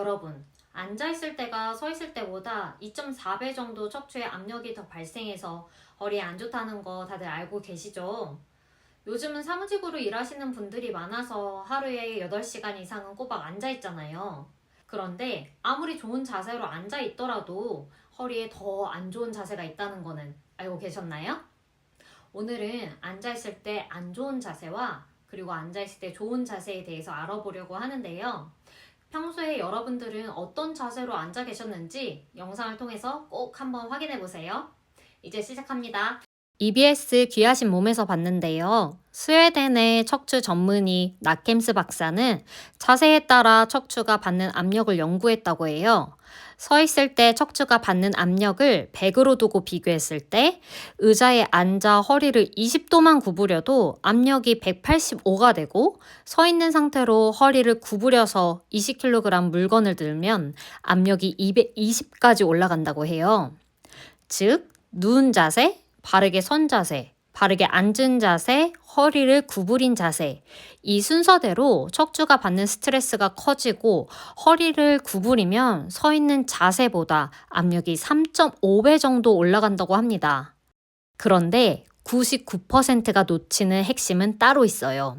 여러분, 앉아있을 때가 서있을 때보다 2.4배 정도 척추에 압력이 더 발생해서 허리에 안 좋다는 거 다들 알고 계시죠? 요즘은 사무직으로 일하시는 분들이 많아서 하루에 8시간 이상은 꼬박 앉아있잖아요. 그런데 아무리 좋은 자세로 앉아있더라도 허리에 더 안 좋은 자세가 있다는 거는 알고 계셨나요? 오늘은 앉아있을 때 안 좋은 자세와 그리고 앉아있을 때 좋은 자세에 대해서 알아보려고 하는데요. 평소에 여러분들은 어떤 자세로 앉아 계셨는지 영상을 통해서 꼭 한번 확인해 보세요. 이제 시작합니다. EBS 귀하신 몸에서 봤는데요. 스웨덴의 척추 전문의 나켐스 박사는 자세에 따라 척추가 받는 압력을 연구했다고 해요. 서 있을 때 척추가 받는 압력을 100으로 두고 비교했을 때 의자에 앉아 허리를 20도만 구부려도 압력이 185가 되고 서 있는 상태로 허리를 구부려서 20kg 물건을 들면 압력이 220까지 올라간다고 해요. 즉, 누운 자세, 바르게 선 자세, 바르게 앉은 자세, 허리를 구부린 자세. 이 순서대로 척추가 받는 스트레스가 커지고 허리를 구부리면 서 있는 자세보다 압력이 3.5배 정도 올라간다고 합니다. 그런데 99%가 놓치는 핵심은 따로 있어요.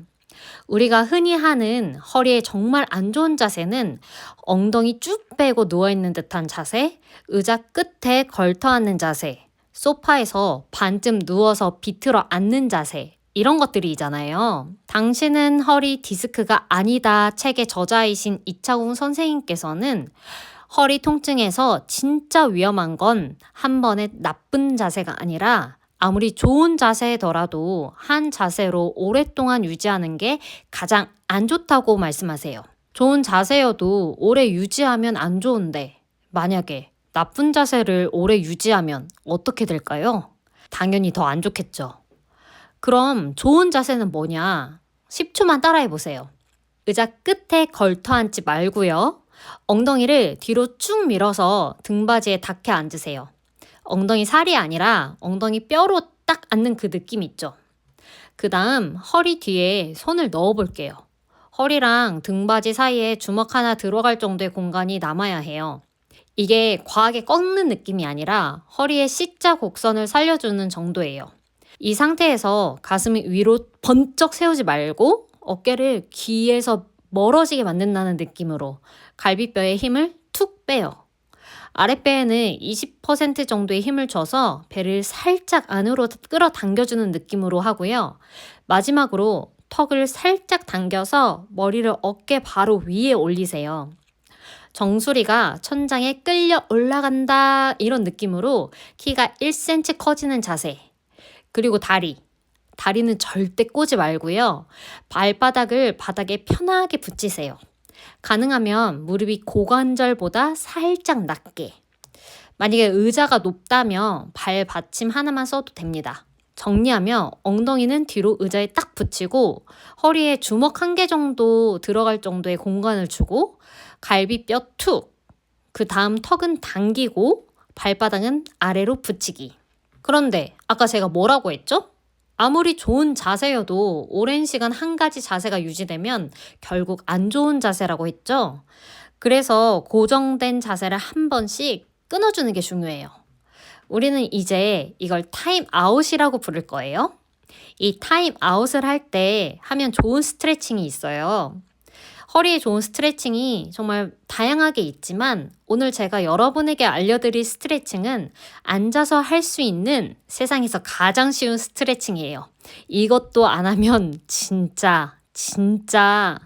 우리가 흔히 하는 허리에 정말 안 좋은 자세는 엉덩이 쭉 빼고 누워있는 듯한 자세, 의자 끝에 걸터 앉는 자세, 소파에서 반쯤 누워서 비틀어 앉는 자세, 이런 것들이잖아요. 당신은 허리 디스크가 아니다 책의 저자이신 이차공 선생님께서는 허리 통증에서 진짜 위험한 건 한 번의 나쁜 자세가 아니라 아무리 좋은 자세더라도 한 자세로 오랫동안 유지하는 게 가장 안 좋다고 말씀하세요. 좋은 자세여도 오래 유지하면 안 좋은데 만약에 나쁜 자세를 오래 유지하면 어떻게 될까요? 당연히 더 안 좋겠죠. 그럼 좋은 자세는 뭐냐? 10초만 따라해 보세요. 의자 끝에 걸터 앉지 말고요. 엉덩이를 뒤로 쭉 밀어서 등받이에 닿게 앉으세요. 엉덩이 살이 아니라 엉덩이 뼈로 딱 앉는 그 느낌 있죠? 그 다음 허리 뒤에 손을 넣어 볼게요. 허리랑 등받이 사이에 주먹 하나 들어갈 정도의 공간이 남아야 해요. 이게 과하게 꺾는 느낌이 아니라 허리의 C자 곡선을 살려주는 정도예요. 이 상태에서 가슴이 위로 번쩍 세우지 말고 어깨를 귀에서 멀어지게 만든다는 느낌으로 갈비뼈에 힘을 툭 빼요. 아랫배에는 20% 정도의 힘을 줘서 배를 살짝 안으로 끌어당겨주는 느낌으로 하고요. 마지막으로 턱을 살짝 당겨서 머리를 어깨 바로 위에 올리세요. 정수리가 천장에 끌려 올라간다 이런 느낌으로 키가 1cm 커지는 자세. 그리고 다리. 다리는 절대 꼬지 말고요. 발바닥을 바닥에 편하게 붙이세요. 가능하면 무릎이 고관절보다 살짝 낮게. 만약에 의자가 높다면 발 받침 하나만 써도 됩니다. 정리하면 엉덩이는 뒤로 의자에 딱 붙이고 허리에 주먹 한 개 정도 들어갈 정도의 공간을 주고 갈비뼈 툭. 그 다음 턱은 당기고 발바닥은 아래로 붙이기. 그런데 아까 제가 뭐라고 했죠? 아무리 좋은 자세여도 오랜 시간 한 가지 자세가 유지되면 결국 안 좋은 자세라고 했죠? 그래서 고정된 자세를 한 번씩 끊어주는 게 중요해요. 우리는 이제 이걸 타임 아웃이라고 부를 거예요. 이 타임 아웃을 할 때 하면 좋은 스트레칭이 있어요. 허리에 좋은 스트레칭이 정말 다양하게 있지만 오늘 제가 여러분에게 알려드릴 스트레칭은 앉아서 할 수 있는 세상에서 가장 쉬운 스트레칭이에요. 이것도 안 하면 진짜, 진짜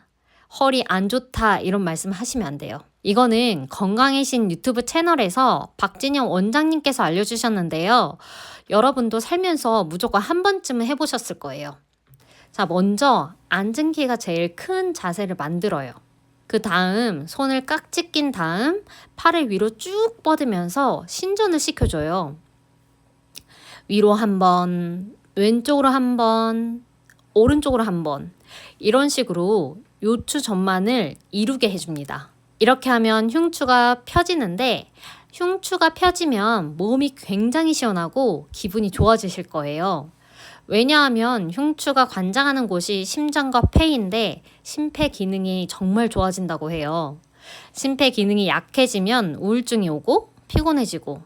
허리 안 좋다 이런 말씀 하시면 안 돼요. 이거는 건강해신 유튜브 채널에서 박진영 원장님께서 알려주셨는데요. 여러분도 살면서 무조건 한 번쯤은 해보셨을 거예요. 자, 먼저 앉은 키가 제일 큰 자세를 만들어요. 그 다음 손을 깍지 낀 다음 팔을 위로 쭉 뻗으면서 신전을 시켜줘요. 위로 한 번, 왼쪽으로 한 번, 오른쪽으로 한 번. 이런 식으로 요추 전만을 이루게 해줍니다. 이렇게 하면 흉추가 펴지는데 흉추가 펴지면 몸이 굉장히 시원하고 기분이 좋아지실 거예요. 왜냐하면 흉추가 관장하는 곳이 심장과 폐인데 심폐 기능이 정말 좋아진다고 해요. 심폐 기능이 약해지면 우울증이 오고 피곤해지고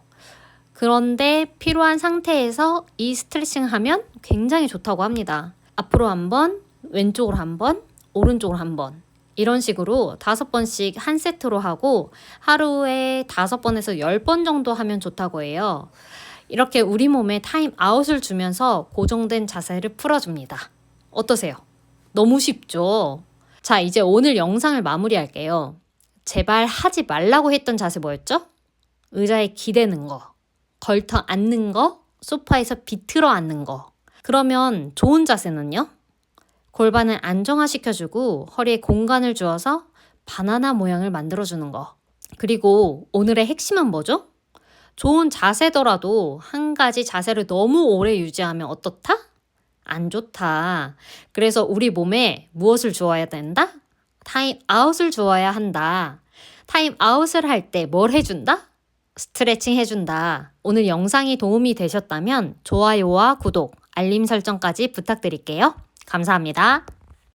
그런데 필요한 상태에서 이 스트레칭 하면 굉장히 좋다고 합니다. 앞으로 한 번, 왼쪽으로 한 번, 오른쪽으로 한 번. 이런 식으로 다섯 번씩 한 세트로 하고 하루에 다섯 번에서 열 번 정도 하면 좋다고 해요. 이렇게 우리 몸에 타임 아웃을 주면서 고정된 자세를 풀어줍니다. 어떠세요? 너무 쉽죠? 자, 이제 오늘 영상을 마무리할게요. 제발 하지 말라고 했던 자세 뭐였죠? 의자에 기대는 거, 걸터 앉는 거, 소파에서 비틀어 앉는 거. 그러면 좋은 자세는요? 골반을 안정화시켜주고 허리에 공간을 주어서 바나나 모양을 만들어주는 거. 그리고 오늘의 핵심은 뭐죠? 좋은 자세더라도 한 가지 자세를 너무 오래 유지하면 어떻다? 안 좋다. 그래서 우리 몸에 무엇을 주어야 된다? 타임 아웃을 주어야 한다. 타임 아웃을 할 때 뭘 해준다? 스트레칭 해준다. 오늘 영상이 도움이 되셨다면 좋아요와 구독, 알림 설정까지 부탁드릴게요. 감사합니다.